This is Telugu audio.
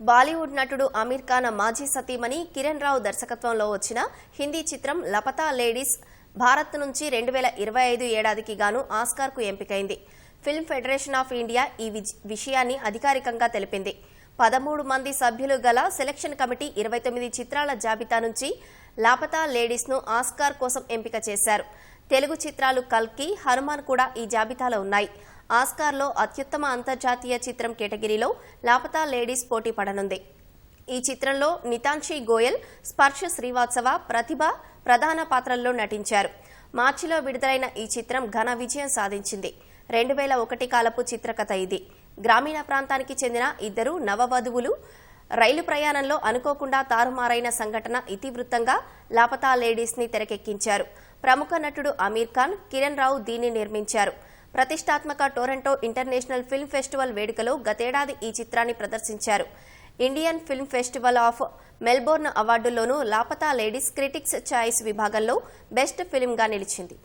బాలీవుడ్ నటుడు అమీర్ ఖాన్ మాజీ సతీమణి కిరణ్ రావు దర్శకత్వంలో వచ్చిన హిందీ చిత్రం లపతా లేడీస్ భారత్ నుంచి రెండు వేల ఇరవై ఐదు ఏడాదికి గాను ఆస్కార్కు ఎంపికైంది. ఫిల్మ్ ఫెడరేషన్ ఆఫ్ ఇండియా ఈ విజ్- విషయాన్ని అధికారికంగా తెలిపింది. పదమూడు మంది సభ్యులు గల సెలక్షన్ కమిటీ ఇరవై తొమ్మిది చిత్రాల జాబితా నుంచి లాపతా లేడీస్ను ఆస్కార్ కోసం ఎంపిక చేశారు. తెలుగు చిత్రాలు కల్కి హనుమాన్ కూడా ఈ జాబితాలో ఉన్నాయి. ఆస్కార్లో అత్యుత్తమ అంతర్జాతీయ చిత్రం కేటగిరీలో లాపతా లేడీస్ పోటీ పడనుంది. ఈ చిత్రంలో నితాన్షి గోయల్ స్పర్శ శ్రీవాత్సవ ప్రతిభ ప్రధాన పాత్రల్లో నటించారు. మార్చిలో విడుదలైన ఈ చిత్రం ఘన విజయం సాధించింది. రెండు వేల ఒకటి కాలపు చిత్రకథ ఇది. గ్రామీణ ప్రాంతానికి చెందిన ఇద్దరు నవవధువులు రైలు ప్రయాణంలో అనుకోకుండా తారుమారైన సంఘటన ఇతివృత్తంగా లాపతా లేడీస్ని తెరకెక్కించారు. ప్రముఖ నటుడు అమీర్ ఖాన్ కిరణ్ రావు దీన్ని నిర్మించారు. ప్రతిష్టాత్మక టొరంటో ఇంటర్నేషనల్ ఫిల్మ్ ఫెస్టివల్ వేడుకలో గతేడాది ఈ చిత్రాన్ని ప్రదర్శించారు. Indian film festival of Melbourne అవార్డుల్లోనూ Laapataa ladies critics choice విభాగంలో బెస్ట్ ఫిల్మ్గా నిలిచింది.